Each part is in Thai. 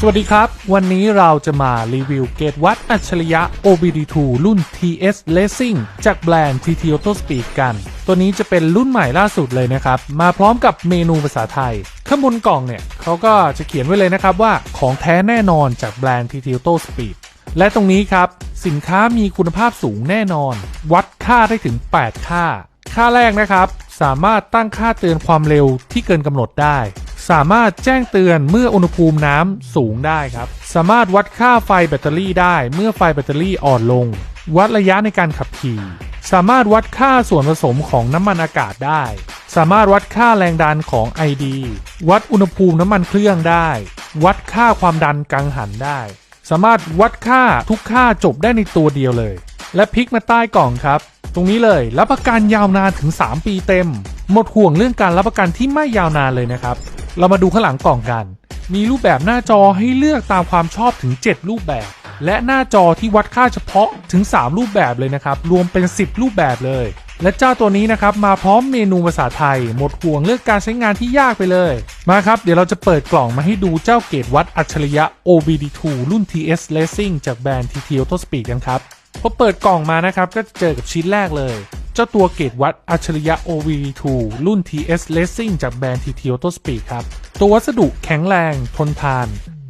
สวัสดีครับ วันนี้เราจะมารีวิวเกตวัดอัจฉริยะ OBD2 รุ่น TS Racing จากแบรนด์ TT Auto Speed กัน ตัวนี้จะเป็นรุ่นใหม่ล่าสุดเลยนะครับ มาพร้อมกับเมนูภาษาไทย ข้างบนกล่องเนี่ยเขาก็จะเขียนไว้เลยนะครับว่าของแท้แน่นอนจากแบรนด์ TT Auto Speed และตรงนี้ครับ สินค้ามีคุณภาพสูงแน่นอน วัดค่าได้ถึง 8 ค่า ค่าแรกนะครับ สามารถตั้งค่าเตือนความเร็วที่เกินกำหนดได้ สามารถแจ้งเตือนเมื่ออุณหภูมิน้ำสูงได้ครับ สามารถวัดค่าไฟแบตเตอรี่ได้เมื่อไฟแบตเตอรี่อ่อนลง วัดระยะในการขับขี่ สามารถวัดค่าส่วนผสมของน้ำมันอากาศได้ สามารถวัดค่าแรงดันของ ID วัดอุณหภูมิน้ำมันเครื่องได้ วัดค่าความดันกังหันได้ สามารถวัดค่าทุกค่าจบได้ในตัวเดียวเลย และพลิกมาใต้กล่องครับ ตรงนี้เลยรับประกันยาวนานถึง 3 ปีเต็ม หมดห่วงเรื่องการรับประกันที่ไม่ยาวนานเลยนะครับ เรามาดูข้างหลังกล่องกัน มีรูปแบบหน้าจอให้เลือกตามความชอบถึง 7 รูปแบบ และหน้าจอที่วัดค่าเฉพาะถึง 3 รูปแบบเลยนะครับ รวมเป็น 10 รูปแบบเลย และเจ้าตัวนี้นะครับมาพร้อมเมนูภาษาไทย หมดห่วงเรื่องการใช้งานที่ยากไปเลย มาครับเดี๋ยวเราจะเปิดกล่องมาให้ดูเจ้าเกตวัดอัจฉริยะ OBD2 รุ่น TS Racing จากแบรนด์ TT Auto Speed กันครับพอเปิดกล่องมานะครับก็จะเจอกับชิ้นแรกเลย จ้าตัวเกตวัดอัจฉริยะ OBD2 รุ่น TS Racing จากแบรนด์ TT Auto Speed ครับ ตัววัสดุแข็งแรง ทนทาน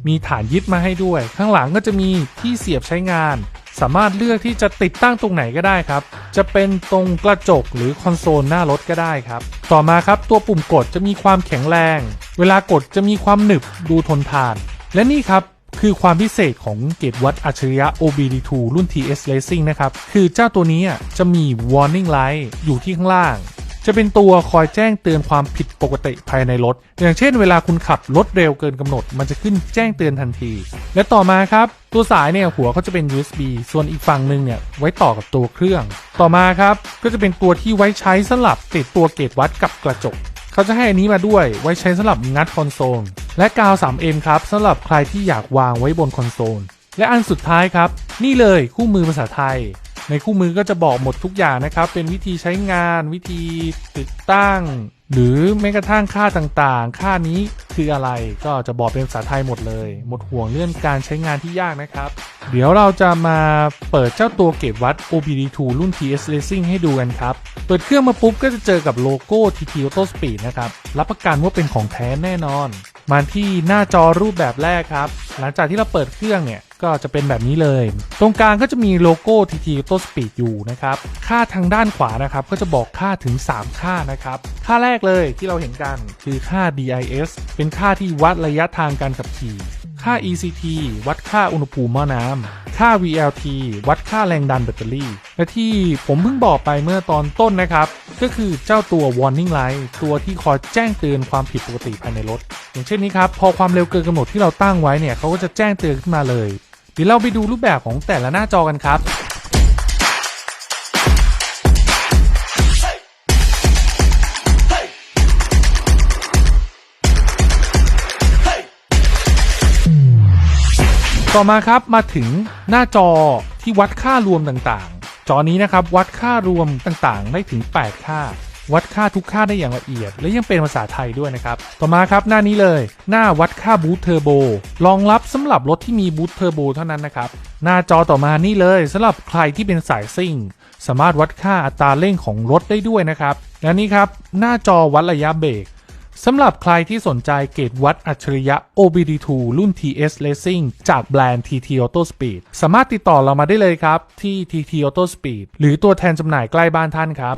มีฐานยึดมาให้ด้วย ข้างหลังก็จะมีที่เสียบใช้งาน สามารถเลือกที่จะติดตั้งตรงไหนก็ได้ครับ จะเป็นตรงกระจกหรือคอนโซลหน้ารถก็ได้ครับ ต่อมาครับตัวปุ่มกดจะมีความแข็งแรง เวลากดจะมีความหนึบดูทนทาน และนี่ครับ คือความพิเศษของเกตวัดอัจฉริยะ OBD2 รุ่น TS Racing นะครับ คือเจ้าตัวนี้จะมี warning light อยู่ที่ข้างล่าง จะเป็นตัวคอยแจ้งเตือนความผิดปกติภายในรถ อย่างเช่นเวลาคุณขับรถเร็วเกินกำหนด มันจะขึ้นแจ้งเตือนทันที และต่อมาครับ ตัวสายเนี่ยหัวเขาจะเป็น USB ส่วนอีกฝั่งหนึ่งเนี่ยไว้ต่อกับตัวเครื่อง ต่อมาครับก็จะเป็นตัวที่ไว้ใช้สลับติดตัวเกตวัดกับกระจก เขาจะให้อันนี้มาด้วยไว้ใช้สำหรับงัดคอนโซล และกาว 3M ครับสำหรับใครที่อยากวางไว้บนคอนโซล และอันสุดท้ายครับ นี่เลยคู่มือภาษาไทย ในคู่มือก็จะบอกหมดทุกอย่างนะครับ เป็นวิธีใช้งานวิธีติดตั้ง หรือแม้กระทั่งค่าต่างๆ ค่านี้คืออะไรก็จะบอกเป็นภาษาไทยหมดเลย หมดห่วงเรื่องการใช้งานที่ยากนะครับ เดี๋ยวเราจะมาเปิดเจ้าตัวเกตวัด OBD2 รุ่น TS Racing ให้ดูกันครับ เปิดเครื่องมาปุ๊บก็จะเจอกับโลโก้ TT Auto Speed นะครับรับประกันว่าเป็นของแท้แน่นอน มาที่หน้าจอรูปแบบแรกครับ หลังจากที่เราเปิดเครื่องเนี่ยก็จะเป็นแบบนี้เลย ตรงกลางก็จะมีโลโก้ TT Auto Speed อยู่นะครับ ค่าทางด้านขวานะครับ ก็จะบอกค่าถึง 3 ค่านะครับ ค่าแรกเลยที่เราเห็นกันคือค่า DIS เป็นค่าที่วัดระยะทางการขับขี่ ค่า ECT วัดค่าอุณหภูมิหม้อน้ำ ค่า VLT วัดค่าแรงดันแบตเตอรี่ และที่ผมเพิ่งบอกไปเมื่อตอนต้นนะครับ ก็คือเจ้าตัว warning light ตัวที่คอยแจ้งเตือนความผิดปกติภายในรถ อย่างเช่นนี้ครับ พอความเร็วเกินกำหนดที่เราตั้งไว้เนี่ยเขาก็จะแจ้งเตือนขึ้นมาเลยเดี๋ยวเราไปดูรูปแบบของแต่ละหน้าจอกันครับ ต่อมาครับมาถึงหน้าจอที่วัดค่ารวมต่างๆ จอนี้นะครับวัดค่ารวมต่างๆ ได้ถึง 8 ค่า วัดค่าทุกค่าได้อย่างละเอียด และยังเป็นภาษาไทยด้วยนะครับ ต่อมาครับหน้านี้เลย หน้าวัดค่าบูทเทอร์โบรองรับสำหรับรถที่มีบูทเทอร์โบเท่านั้นนะครับ หน้าจอต่อมานี่เลยสำหรับใครที่เป็นสายซิ่ง สามารถวัดค่าอัตราเร่งของรถได้ด้วยนะครับ และนี่ครับหน้าจอวัดระยะเบรก สำหรับใครที่สนใจเกตวัดอัจฉริยะ OBD2 รุ่น TS Racing จากแบรนด์ TT Auto Speed สามารถติดต่อเรามาได้เลยครับ ที่ TT Auto Speed หรือตัวแทนจำหน่ายใกล้บ้านท่านครับ